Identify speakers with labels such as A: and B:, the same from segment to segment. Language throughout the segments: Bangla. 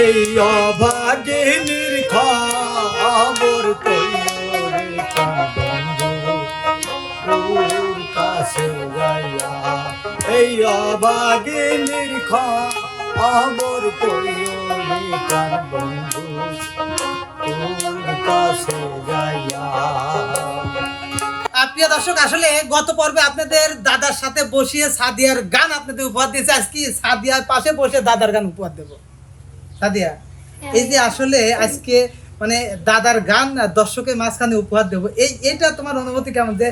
A: এই অভাগিনীর খবর কাছে যাইয়া। এই অভাগিনীর খবর কইরে কার বন্ধু
B: দর্শক, আসলে গত পর্বে আপনাদের দাদার সাথে বসিয়ে সাদিয়ার গান আপনাদের উপহার দিয়েছে। আজকে সাদিয়ার পাশে বসে দাদার গান উপহার দেব। সাদিয়া এই যে আসলে আজকে মানে দাদার গান দর্শকের মাঝখানে উপহার দেবো এই এটা তোমার অনুভূতি কেমন? যে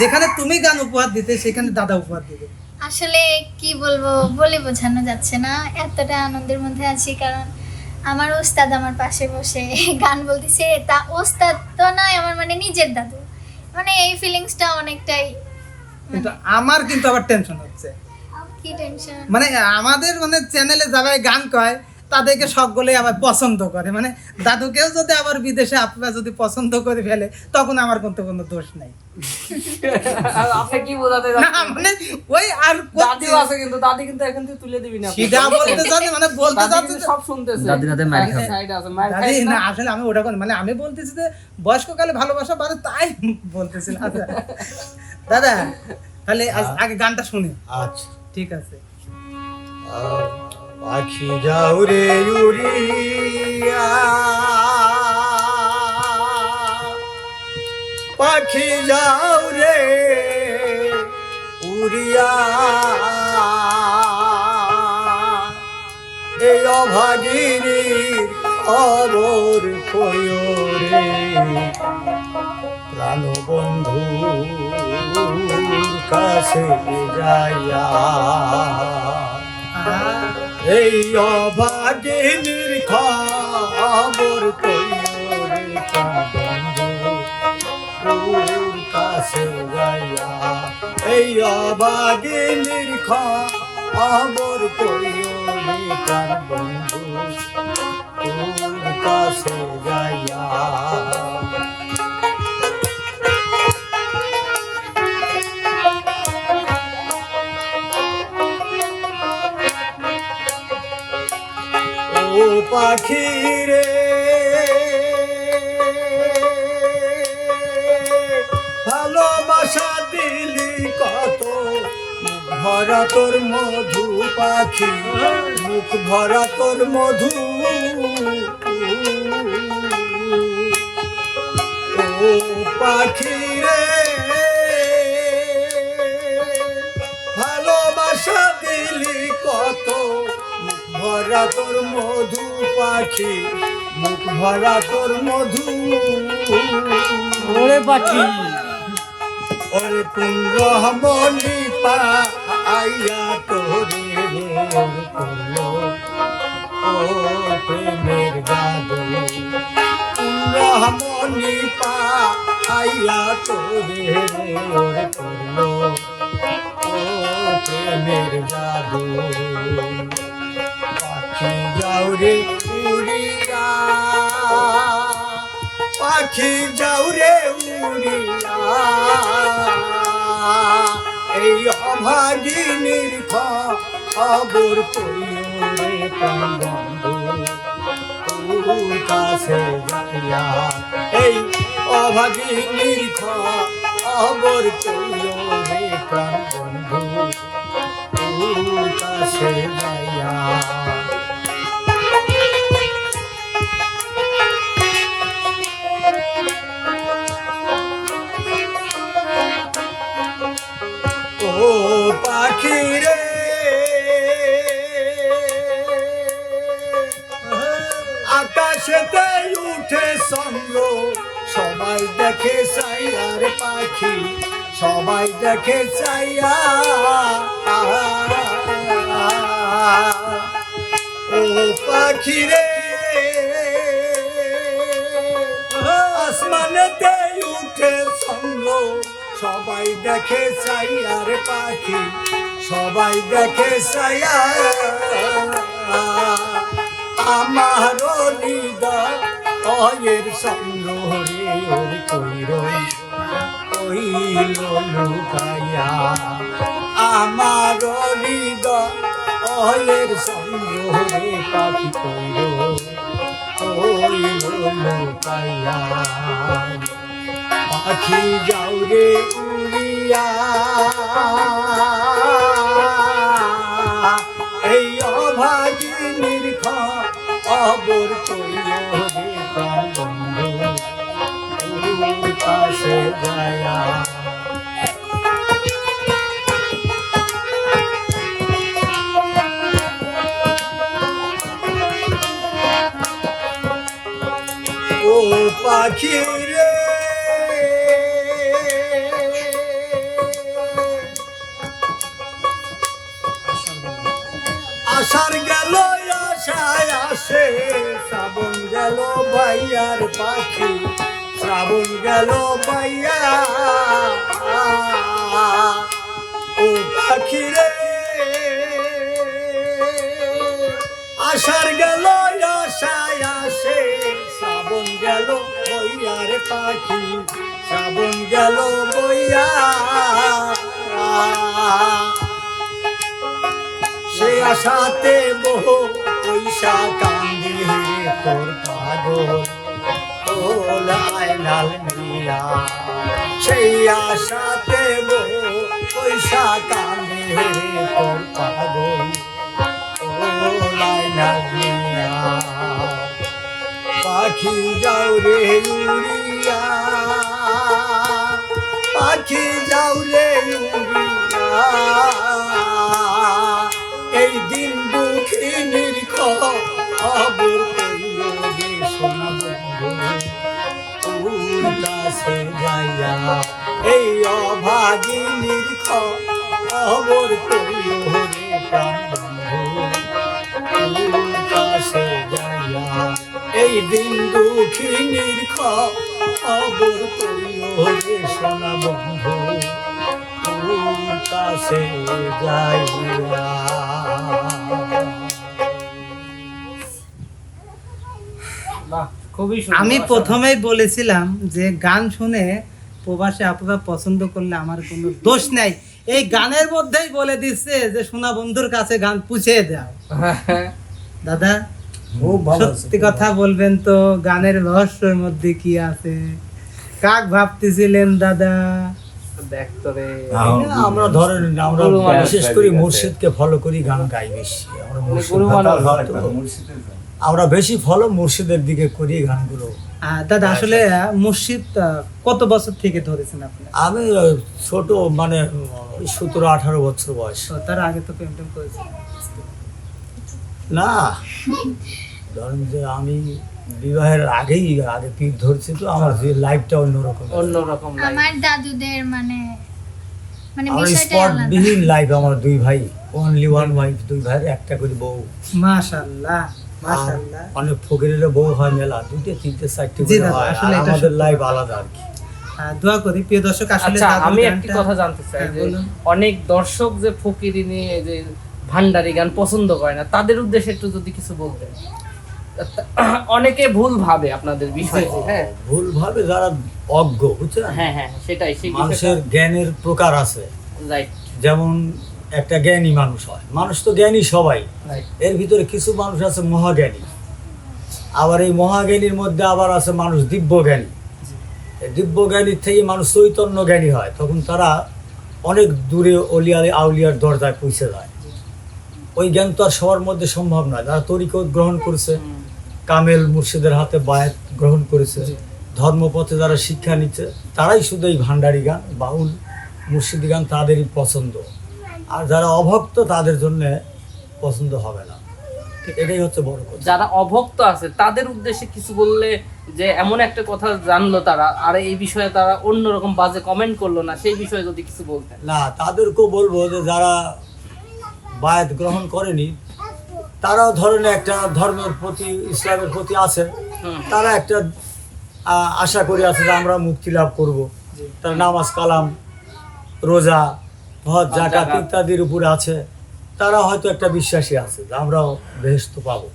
B: যেখানে তুমি গান উপহার দিতে সেখানে দাদা উপহার দিবে।
C: আসলে কি বলব বলে বোঝানো যাচ্ছে না এতটা আনন্দের মধ্যে আছি কারণ আমার ওস্তাদ আমার পাশে বসে গান বলতেছে তা ওস্তাদ তো নয় আমার মানে নিজের দাদু। মানে এই ফিলিংসটা অনেকটাই
B: কিন্তু আমার কিন্তু আবার টেনশন হচ্ছে।
C: কি টেনশন
B: মানে আমাদের মানে চ্যানেলে যারা গান কয় তাদেরকে সকলে আবার পছন্দ করে। মানে দাদুকেও যদি আবার বিদেশে আপনারা যদি পছন্দ করে ফেলে তখন আমার কিন্তু কোনো দোষ নাই।
D: আপনি কি বোঝাতে
B: মানে ওই আর
D: দাদিও আছে কিন্তু দাদি কিন্তু এখন তুলে দিবি না।
B: সেটা বলতে চাচ্ছি মানে বলতে চাচ্ছি
D: সব শুনতেছে।
E: দাদি দাদি মার খাবে।
D: সাইড আছে মার
B: দাদি না?
D: না
B: আসলে আমি ওটা মানে আমি বলতেছি যে বয়স্ককালে ভালোবাসা বাড়ে তাই বলতেছিলাম আচ্ছা দাদা তাহলে আগে গানটা শুনি।
A: আচ্ছা।
B: ঠিক আছে।
A: পাখি যাও রে উড়িয়া। পাখি যাও রে উড়িয়া। এই অভাগিনীর খবর কয়োরে প্রাণ বন্ধু কাছে যাইয়া। এই অভাগিনীর খবর কাছে যাইয়া। এই অভাগিনীর খবর কার বন্ধু কাছে যাইয়া। পাখি রে। ভালোবাসা দিলি কত ভরা তোর মধু পাখি মুখ ভরা তোর মধু। পাখি ভরা তোর মধু পাখি মুখ ভরা তোর মধু।
D: ওরে পাখি।
A: ওরে পুঙ্গমণি পা আইয়া তোরে ও প্রেমের পা আইয়া তোরে ওরে করল ও প্রেমের জাদু। যাও উড়িয়া, পাখি যাও রে উড়িয়া। এই অভাগিনীর খবর কইও রে কাছে যাইয়া। এই অভাগিনীর খবর কইও রে কাছে যাইয়া। ও পাখি উঠে সবাই দেখে পাখি সবাই দেখে চাইয়া ও পাখি রে। আসমানেতে উঠে চন্দ্র সবাই দেখে চাই আর পাখি। সবাই দেখে আমার অয়ের ওর কইর। কইল লুকাইয়া আমার অয়ের চন্দ্র রে পাখি কইর। পাইয়া পাখি যাও রে উড়িয়া। এই খবর কইল পাখি রে আসার গেল আশায় আসে শ্রাবণ গেল ভাইয়ার পাখি। শ্রাবণ গেল বাইয়া। পাখি, শ্রাবণ গেল বইয়া। সে আশাতে বহু পয়সা কান্দি তোর পাগল আয়নাল মিয়া। সেই আশাতে বহু পয়সা কান্দি তোর পাগল আয়নাল মিয়া। পাখি যাও রে পাখি যাও রে এই দিন দুঃখিনীর খবর কইও রে সোনা বন্ধু। তোর যাইয়া এই অভাগিনীর খবর কইও রে এই দিন দুঃখিনীর করিও রে সোনা বন্ধু তোর কাছে যাইয়া?
B: আমি প্রথমেই বলেছিলাম যে গান শুনে প্রবাসে আপনারা পছন্দ করলে আমার কোনো দোষ নাই। এই গানের মধ্যেই বলে দিচ্ছে যে সোনা বন্ধুর কাছে গান পুছিয়ে দাও। দাদা সত্যি কথা বলবেন তো গানের রহস্যের মধ্যে কি আছে? কাক ভাবতেছিলেন দাদা?
A: আমরা ধরেন আমরা বিশেষ করে মুর্শিদকে ফলো করি গান গাই বেশি। আমরা। আমরা বেশি ফলো মুর্শিদের দিকে করি গানগুলো।
B: দাদা আসলে মুর্শিদ কত বছর থেকে ধরেছেন আপনি?
A: আমি ছোট মানে সতেরো আঠারো বছর বয়স।
B: তার আগে তো প্রেম টেম করেছেন।
A: না। ধরেন যে আমি বিবাহের আগেই আগে পীর ধরছি তো আমার লাইফটা অন্যরকম।
D: অন্যরকম
C: আমার দাদুদের মানে মানে বিষয়টা
A: বিহীন লাইফ আমার দুই ভাই। অনলি ওয়ান ওয়াইফ দুই ভাইয়ের একটা করে বউ।
B: মাশাআল্লাহ মাশাআল্লাহ
A: অনেক ফকিরের বউ হয় মেলা দুটো তিনটে চারটে করে হয়। আর
B: আসলে এটা
A: আমাদের লাইফ আলাদা আর কি।
B: দোয়া করি প্রিয় দর্শক আসলে
D: আমি একটি কথা জানতে চাই
B: হ্যাঁ,
D: যে
B: বলুন।
D: অনেক দর্শক যে ফকিরি নিয়ে যে ভান্ডারি গান পছন্দ করে না তাদের উদ্দেশ্যে একটু যদি কিছু বলতেন। অনেকে ভুল ভাবে আপনাদের বিষয়ে হ্যাঁ
A: ভুল ভাবে যারা অজ্ঞ বুঝছেন?
D: হ্যাঁ হ্যাঁ সেটাই সেই
A: মানুষের জ্ঞানের প্রকার আছে। যেমন একটা জ্ঞানী মানুষ হয়। মানুষ তো জ্ঞানী সবাই। এর ভিতরে কিছু মানুষ আছে মহাজ্ঞানী। আবার এই মহাজ্ঞানীর মধ্যে আবার আছে মানুষ দিব্যজ্ঞানী। এই দিব্যজ্ঞানীর থেকে মানুষ চৈতন্য জ্ঞানী হয়। তখন তারা অনেক দূরে অলিয়ালে আউলিয়ার দরজায় পৌঁছে যায়। ওই জ্ঞান তো আর সবার মধ্যে সম্ভব নয়। যারা তরিকত গ্রহণ করেছে কামেল মুর্শিদের হাতে বায়াত গ্রহণ করেছে ধর্মপথে যারা শিক্ষা নিচ্ছে তারাই শুধু এই ভান্ডারি গান বাউল মুর্শিদি গান তাদেরই পছন্দ। আর যারা অভক্ত তাদের জন্য পছন্দ হবে না। এটাই হচ্ছে বড় কথা।
D: যারা অভক্ত আছে তাদের উদ্দেশ্যে কিছু বললে যে এমন একটা কথা জানলো তারা আর এই বিষয়ে তারা অন্যরকম বাজে কমেন্ট করল না সেই বিষয়ে যদি কিছু বলতেন।
A: না তাদেরকেও বলব যে যারা বায়াত গ্রহণ করেনি তারাও ধরেন একটা ধর্মের প্রতি ইসলামের প্রতি আছে। তারা একটা আশা করে আছে যে আমরা মুক্তি লাভ করব। তারা নামাজ কালাম রোজা হজ জাকাত। ইত্যাদির উপরে আছে। তারা হয়তো একটা বিশ্বাসী আছে যে আমরাও বেহেস্ত পাবো।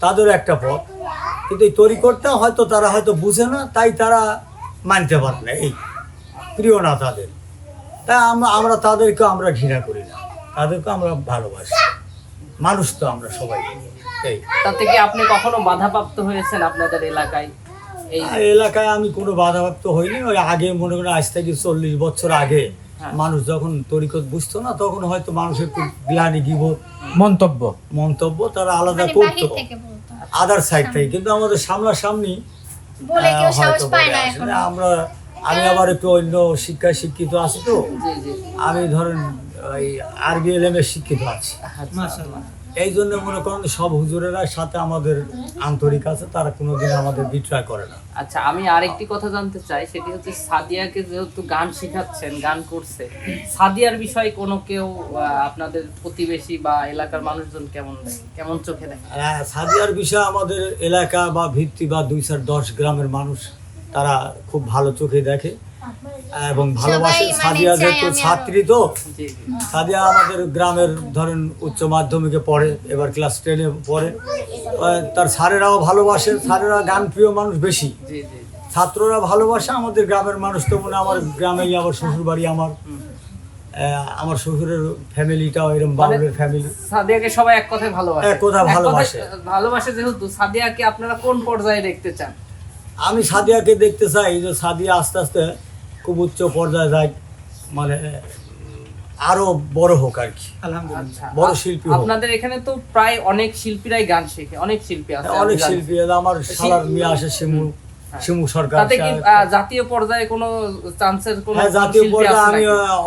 A: তাদের একটা পথ। কিন্তু এই তরিকটটা হয়তো তারা হয়তো বুঝে না তাই তারা মানতে পারে না। এই প্রিয় না তাদের। তাই আমরা আমরা তাদেরকে আমরা ঘৃণা করি না। তাদেরকে আমরা ভালোবাসি। মানুষ তো আমরা সবাই। এই।
D: তাতে কি আপনি কখনো বাধাপ্রাপ্ত হয়েছেন আপনাদের এলাকায়? এই
A: এলাকায় আমি কোনো বাধাপ্রাপ্ত হইনি। ওই আগে মনে করেন আজ থেকে চল্লিশ বছর আগে
D: হ্যাঁ।
A: মানুষ যখন তরিকত বুঝতো না তখন হয়তো মানুষের একটু গ্লানি গিব।
E: মন্তব্য।
A: মন্তব্য তারা আলাদা
C: মানে
A: করতো।
C: বাহির
A: আদার সাইড থেকে। কিন্তু আমাদের সামনাসামনি
C: বলে কেউ
A: আহ,
C: সাহস
A: হয়তো আমরা আমি আবার একটু অন্য শিক্ষায় শিক্ষিত আছি তো।
D: জি জি।
A: আমি ধরেন ওই আরবিএলএম এর শিক্ষিত আছি।
D: আচ্ছা।
A: এই জন্য মনে করেন সব হুজুরেরা সাথে আমাদের আন্তরিক আছে তারা কোনোদিন আমাদের বিট্রয় করে না।
D: আচ্ছা আমি আরেকটি কথা জানতে চাই সেটি হচ্ছে সাদিয়াকে যেহেতু গান শেখাচ্ছেন গান করছে সাদিয়ার বিষয়ে কোনো কেউ আপনাদের প্রতিবেশী বা এলাকার মানুষজন কেমন কেমন চোখে দেখে?
A: হ্যাঁ, সাদিয়ার বিষয়ে আমাদের এলাকা বা ভিত্তি বা দুই চার দশ গ্রামের মানুষ তারা খুব ভালো চোখে দেখে। এবং ভালোবাসে।
C: মানে
A: সাদিয়া যেহেতু ছাত্রী তো সাদিয়া আমাদের গ্রামের ধরেন উচ্চ মাধ্যমিকে পড়ে এবার ক্লাস টেনে পড়ে। তার স্যারেরাও ভালোবাসে স্যারেরা গান প্রিয় মানুষ বেশি।
D: জি জি।
A: ছাত্ররা ভালোবাসে আমাদের গ্রামের মানুষ তো মনে হয় আমার গ্রামেই আমার শ্বশুর বাড়ি আমার আমার শ্বশুরের ফ্যামিলিটাও এরকম বাবুলের ফ্যামিলি।
D: সাদিয়াকে সবাই এক কথায় ভালোবাসে।
A: এক
D: এক
A: ভালোবাসে।
D: ভালোবাসে যেহেতু সাদিয়াকে আপনারা কোন পর্যায়ে দেখতে চান?
A: আমি সাদিয়াকে দেখতে চাই যে সাদিয়া আস্তে আস্তে খুব উচ্চ পর্যায়ে যায় মানে আরও বড় হোক আর কি।
B: আলহামদুলিল্লাহ
D: আচ্ছা।
A: বড় শিল্পী
D: আপনাদের এখানে তো প্রায় অনেক শিল্পীরাই গান শেখে অনেক শিল্পী আছে।
A: অনেক শিল্পী আছে, আমার শালার মেয়ে আসে শিমু শিমু সরকার
D: তাতে কি জাতীয় পর্যায়ে কোনো চান্সের কোনো
A: হ্যাঁ জাতীয় পর্যায়ে আমি?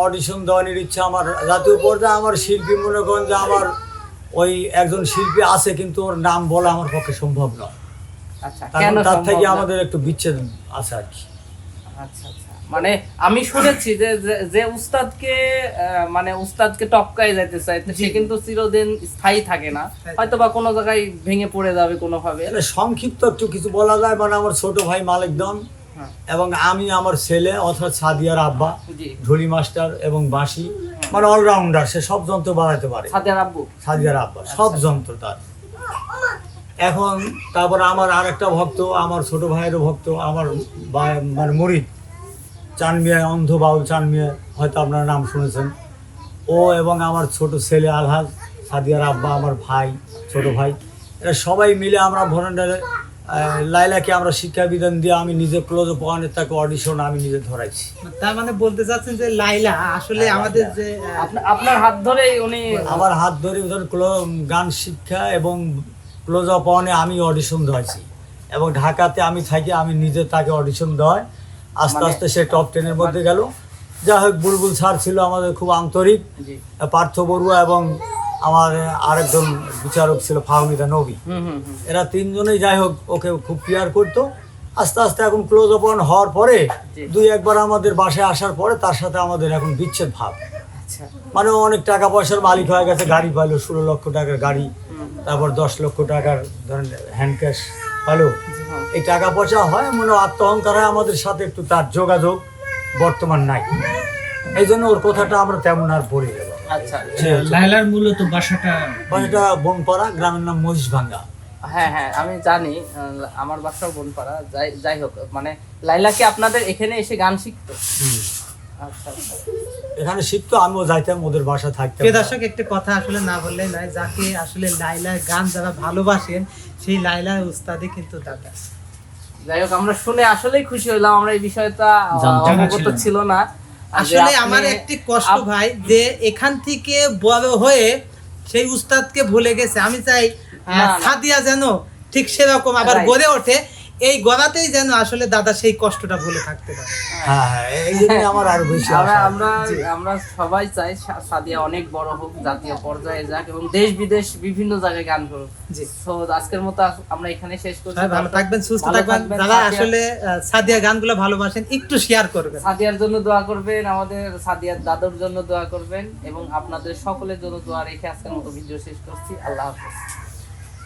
A: অডিশন দেওয়ানোর ইচ্ছা আমার। জাতীয় পর্যায়ে আমার শিল্পী মনে করেন যে আমার ওই একজন শিল্পী আছে কিন্তু ওর নাম বলা আমার পক্ষে সম্ভব নয়।
D: আচ্ছা
A: তার থেকে আমাদের একটু বিচ্ছেদ আছে আর কি।
D: আচ্ছা আচ্ছা। মানে আমি শুনেছি যে যে- উস্তাদকে মানে উস্তাদকে টপকায় যাইতে চায় সে কিন্তু চিরদিন স্থায়ী থাকে না। হয়তো বা কোনো জায়গায় ভেঙে পড়ে যাবে কোনোভাবে।
A: সংক্ষিপ্ত একটু কিছু বলা যায়। মানে আমার ছোট ভাই মালিক দন
D: হ্যাঁ।
A: এবং আমি আমার ছেলে অর্থাৎ সাদিয়ার আব্বা ঢুলি মাস্টার এবং বাঁশি। মানে অলরাউন্ডার সে সব যন্ত্র বাজাতে পারে।
D: সাদিয়ার আব্বু?
A: সাদিয়ার আব্বা সব
D: আচ্ছা।
A: যন্ত্র তার। এখন তারপর আমার আরেকটা ভক্ত আমার ছোট ভাইয়েরও ভক্ত আমার মানে মরিদ। চানমিয়া অন্ধ বাউল চানমিয়া হয়তো আপনার নাম শুনেছেন। ও এবং আমার ছোট ছেলে আলহাজ সাদিয়ার আব্বা আমার ভাই ছোট ভাই এরা সবাই মিলে আমরা ভলেন্টারে লাইলাকে আমরা শিক্ষা বিধান দিয়ে আমি নিজে ক্লোজ পয়েন্টে তাকে অডিশন আমি নিজে ধরাইছি।
B: তার মানে বলতে চাচ্ছেন যে লাইলা আসলে
A: হ্যাঁ,
B: আমাদের যে
D: আপনার হাত ধরেই উনি
A: আমার হাত ধরে গান শিক্ষা এবং ক্লোজ আপ অনে আমি অডিশন দেওয়াইছি এবং ঢাকাতে আমি থাকি আমি নিজে তাকে অডিশন দেওয়াই। আস্তে
D: মানে-
A: আস্তে সে টপ টেনের মধ্যে গেল। যাই হোক বুলবুল স্যার ছিল আমাদের খুব আন্তরিক। পার্থ বড়ুয়া এবং আমার আরেকজন বিচারক ছিল ফাহমিদা নবী। এরা তিনজনেই যাই হোক ওকে খুব কেয়ার করতো। আস্তে আস্তে এখন ক্লোজ অন হওয়ার পরে দুই একবার আমাদের বাসায় আসার পরে তার সাথে আমাদের এখন বিচ্ছেদ ভাব।
D: আচ্ছা।
A: মানে অনেক টাকা পয়সার মালিক হয়ে গেছে গাড়ি পাইলো ষোলো লক্ষ টাকার গাড়ি তারপর দশ লক্ষ টাকার ধরেন হ্যান্ড ক্যাশ পাইলো। এই টাকা পয়সা হয় মনে হয় আত্মহংকার হয় আমাদের সাথে একটু তার যোগাযোগ বর্তমান নাই এই জন্য ওর কথাটা আমরা তেমন আর বলি না।
D: আচ্ছা
E: লাইলার মূলত বাসাটা
A: বাসাটা বনপাড়া গ্রামের নাম মহিষভাঙ্গা
D: হ্যাঁ হ্যাঁ আমি জানি আমার বাসাও বনপাড়া যাই যাই হোক মানে লাইলা কি আপনাদের এখানে এসে গান শিখতো। আচ্ছা আচ্ছা
A: এখানে শিখতো আমিও যাইতাম ওদের বাসা থাকতাম।
B: প্রিয় দর্শক একটি কথা আসলে না বললেই নয় যাকে আসলে লাইলার গান যারা ভালোবাসেন সেই লাইলার উস্তাদই কিন্তু দাদা।
D: যাই হোক আমরা শুনে আসলেই খুশি হলাম আমরা এই বিষয়টা অবগত
E: ছিল না।
B: আসলে আমার একটি কষ্ট ভাই যে এখান থেকে বড় হয়ে সেই উস্তাদকে ভুলে গেছে। আমি চাই। সাদিয়া যেন ঠিক সেরকম আবার গড়ে ওঠে। এই গড়াতেই যেন আসলে দাদা সেই কষ্টটা ভুলে থাকতে পারে।
A: হ্যাঁ হ্যাঁ জন্য আমার আরও বেশি
D: আমরা আমরা আমরা সবাই চাই সাদিয়া অনেক বড় হোক জাতীয় পর্যায়ে যাক এবং দেশ বিদেশ বিভিন্ন জায়গায় গান করুক।
B: জি।
D: আজকের মতো আমরা এখানে শেষ করছি।
B: ভালো থাকবেন সুস্থ থাকবেন।
D: সাদিয়া-
B: আসলে সাদিয়া গানগুলো ভালোবাসেন একটু শেয়ার করবেন।
D: সাদিয়ার জন্য দোয়া করবেন আমাদের সাদিয়ার দাদুর জন্য দোয়া করবেন এবং আপনাদের সকলের জন্য দোয়া রেখে আজকের মতো ভিডিও শেষ করছি। আল্লাহ হাফেজ।